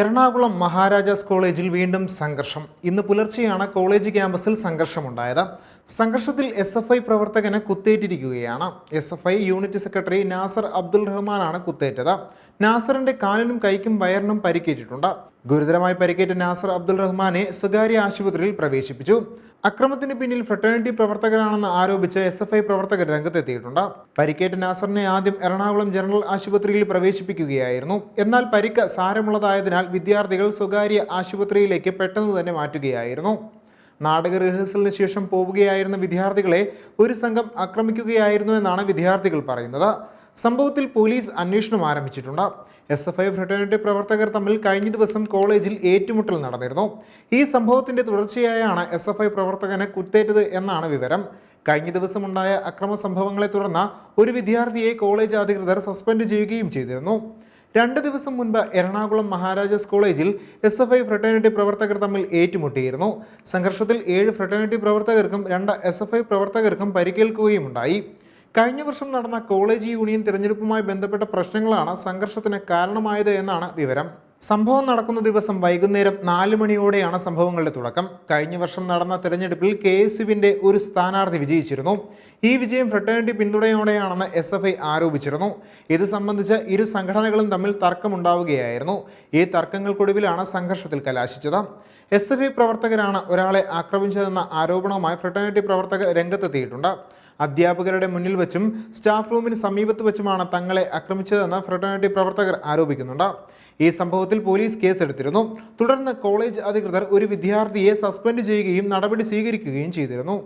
എറണാകുളം മഹാരാജാസ് കോളേജിൽ വീണ്ടും സംഘർഷം. ഇന്ന് പുലർച്ചെയാണ് കോളേജ് ക്യാമ്പസിൽ സംഘർഷമുണ്ടായത്. സംഘർഷത്തിൽ എസ് എഫ് ഐ പ്രവർത്തകന് കുത്തേറ്റിരിക്കുകയാണ്. S F I unit secretary Nasar Abdul റഹ്മാനാണ് കുത്തേറ്റത്. നാസറിന്റെ കാലിനും കൈക്കും വയറിനും പരിക്കേറ്റിട്ടുണ്ട്. ഗുരുതരമായി പരിക്കേറ്റ നാസർ അബ്ദുൾ റഹ്മാനെ സ്വകാര്യ ആശുപത്രിയിൽ പ്രവേശിപ്പിച്ചു. അക്രമത്തിന് പിന്നിൽ ഫ്രട്ടേണിറ്റി പ്രവർത്തകരാണെന്ന് ആരോപിച്ച് എസ് എഫ് ഐ പ്രവർത്തകർ രംഗത്തെത്തിയിട്ടുണ്ട്. പരിക്കേറ്റ നാസറിനെ ആദ്യം എറണാകുളം ജനറൽ ആശുപത്രിയിൽ പ്രവേശിപ്പിക്കുകയായിരുന്നു. എന്നാൽ പരിക്ക് സാരമുള്ളതായതിനാൽ വിദ്യാർത്ഥികൾ സ്വകാര്യ ആശുപത്രിയിലേക്ക് പെട്ടെന്ന് തന്നെ മാറ്റുകയായിരുന്നു. നാടക റിഹേഴ്സലിന് ശേഷം പോവുകയായിരുന്ന വിദ്യാർത്ഥികളെ ഒരു സംഘം ആക്രമിക്കുകയായിരുന്നു എന്നാണ് വിദ്യാർത്ഥികൾ പറയുന്നത്. സംഭവത്തിൽ പോലീസ് അന്വേഷണം ആരംഭിച്ചിട്ടുണ്ട്. എസ് എഫ് ഐ ഫ്രട്ടേണിറ്റി പ്രവർത്തകർ തമ്മിൽ കഴിഞ്ഞ ദിവസം കോളേജിൽ ഏറ്റുമുട്ടൽ നടന്നിരുന്നു. ഈ സംഭവത്തിന്റെ തുടർച്ചയായാണ് എസ് എഫ് ഐ പ്രവർത്തകന് കുത്തേറ്റത് എന്നാണ് വിവരം. കഴിഞ്ഞ ദിവസമുണ്ടായ അക്രമ സംഭവങ്ങളെ തുടർന്ന് ഒരു വിദ്യാർത്ഥിയെ കോളേജ് അധികൃതർ സസ്പെൻഡ് ചെയ്യുകയും ചെയ്തിരുന്നു. രണ്ട് ദിവസം മുൻപ് എറണാകുളം മഹാരാജാസ് കോളേജിൽ എസ് എഫ് ഐ ഫ്രട്ടേണിറ്റി പ്രവർത്തകർ തമ്മിൽ ഏറ്റുമുട്ടിയിരുന്നു. സംഘർഷത്തിൽ ഏഴ് ഫ്രട്ടേണിറ്റി പ്രവർത്തകർക്കും രണ്ട് എസ് എഫ് ഐ പ്രവർത്തകർക്കും പരിക്കേൽക്കുകയുമുണ്ടായി. കഴിഞ്ഞ വർഷം നടന്ന കോളേജ് യൂണിയൻ തിരഞ്ഞെടുപ്പുമായി ബന്ധപ്പെട്ട പ്രശ്നങ്ങളാണ് സംഘർഷത്തിന് കാരണമായത് എന്നാണ് വിവരം. സംഭവം നടക്കുന്ന ദിവസം വൈകുന്നേരം നാല് മണിയോടെയാണ് സംഭവങ്ങളുടെ തുടക്കം. കഴിഞ്ഞ വർഷം നടന്ന തെരഞ്ഞെടുപ്പിൽ കെ എസ് യുവിന്റെ ഒരു സ്ഥാനാർത്ഥി വിജയിച്ചിരുന്നു. ഈ വിജയം ഫ്രട്ടേണിറ്റി പിന്തുണയോടെയാണെന്ന് എസ് എഫ് ഐ ആരോപിച്ചിരുന്നു. ഇത് സംബന്ധിച്ച് ഇരു സംഘടനകളും തമ്മിൽ തർക്കമുണ്ടാവുകയായിരുന്നു. ഈ തർക്കങ്ങൾക്കൊടുവിലാണ് സംഘർഷത്തിൽ കലാശിച്ചത്. എസ് എഫ് ഐ പ്രവർത്തകരാണ് ഒരാളെ ആക്രമിച്ചതെന്ന ആരോപണവുമായി ഫ്രട്ടേണിറ്റി പ്രവർത്തകർ രംഗത്തെത്തിയിട്ടുണ്ട്. അധ്യാപകരുടെ മുന്നിൽ വെച്ചും സ്റ്റാഫ് റൂമിന് സമീപത്ത് വെച്ചുമാണ് തങ്ങളെ ആക്രമിച്ചതെന്ന് ഫ്രട്ടേണിറ്റി പ്രവർത്തകർ ആരോപിക്കുന്നുണ്ട്. ഈ സംഭവത്തിൽ പോലീസ് കേസെടുത്തിരുന്നു. തുടർന്ന് കോളേജ് അധികൃതർ ഒരു വിദ്യാർത്ഥിയെ സസ്പെൻഡ് ചെയ്യുകയും നടപടി സ്വീകരിക്കുകയും ചെയ്തിരുന്നു.